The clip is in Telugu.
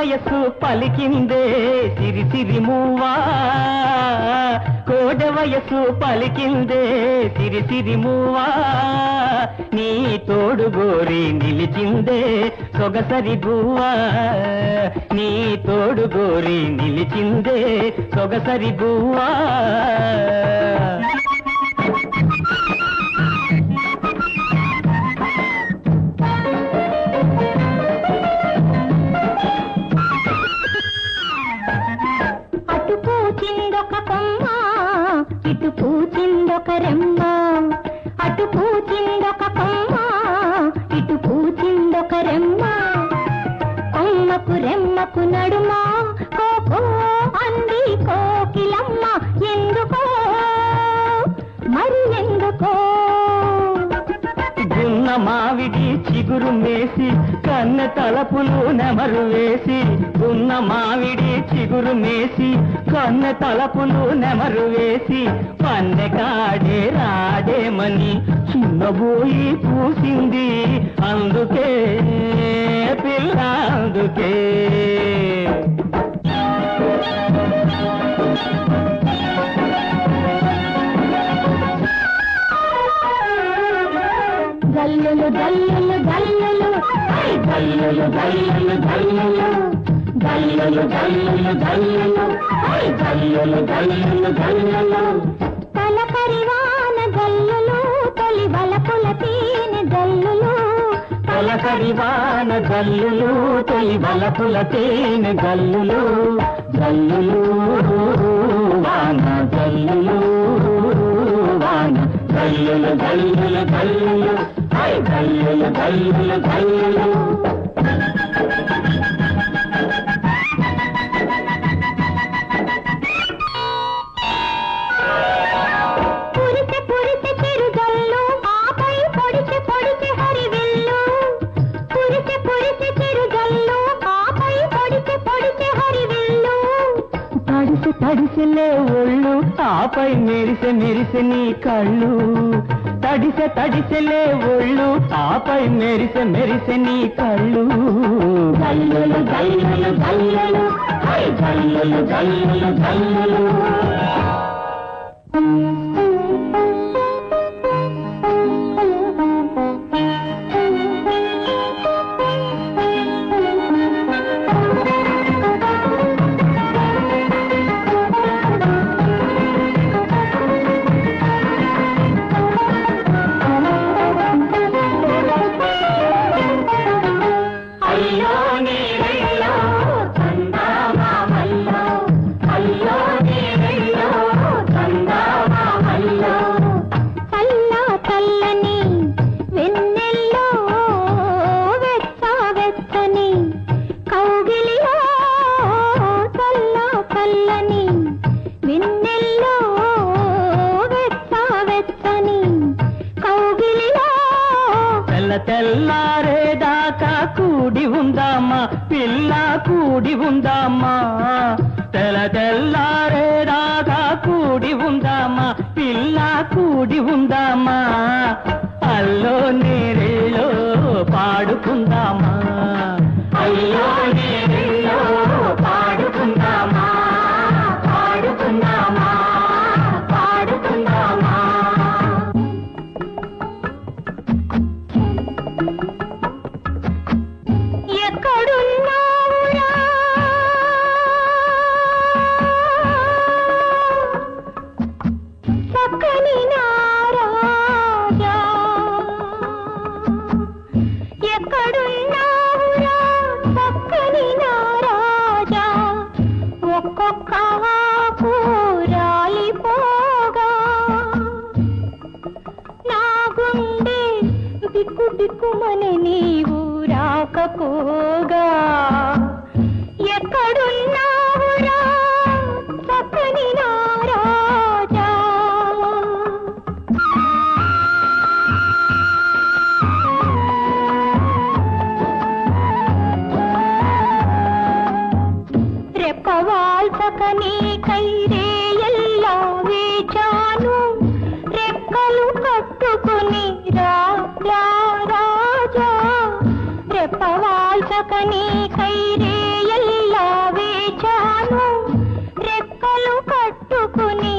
కోడె వయస్సు పలికిందే సిరి సిరి మూవా. కోడ వయస్సు పలికిందే సిరి సిరి మూవా. నీ తోడు గోరి నిలిచిందే సొగసరి బువ్వా. నీ తోడు గోరి నిలిచిందే సొగసరి బువ్వా. మావిడి చిగురు మేసి కన్న తలపులు నెమరు వేసి ఉన్న మావిడి చిగురు మేసి కన్న తలపులు నెమరు వేసి పన్నె కాడే రాడేమని చిన్నబోయి పూసింది అందుకే పిల్ల అందుకే. గల్లులు గల్లులు గల్లులు. గల్లులు గల్లులు గల్లులు. గల్లులు గల్లులు గల్లులు. గల్లులు గల్లులు గల్లులు. తల పరివాన గల్లులు తొలి వలపుల తేనె గల్లులు. తల పరివాన గల్లులు తొలి వలపుల తేనె గల్లులు. గల్లులు వాన గల్లులు వాన. గల్లులు గల్లులు గల్లులు. ధల్లులు ధల్లులు ధల్లులు తడిసిలే ఒళ్ళు ఆపై మెరిసె మెరిసె నీ కళ్ళు. తడిసె తడిసెలే ఒళ్ళు ఆపై మెరిసె మెరిసె నీ కళ్ళు. గల్లులు గల్లులు గల్లులు గల్లులు గల్లులు గల్లులు. తెల్లారేదాకా కూడి ఉందామా? పిల్ల కూడి ఉందామా? తెల తెల్లారేదాకా కూడి ఉందామా? పిల్ల కూడి ఉందామా? చక్కని నారాజా. ఎక్కడున్నావురా చక్కని నారాజా? ఒక్కొక్క ఆకు రాలిపోగా. నా గుండె బిక్కు బిక్కుమని నీవు రాకపోగా. పక్కనే కైరే ఎల్లా వేచాను. రెక్కలు కట్టుకుని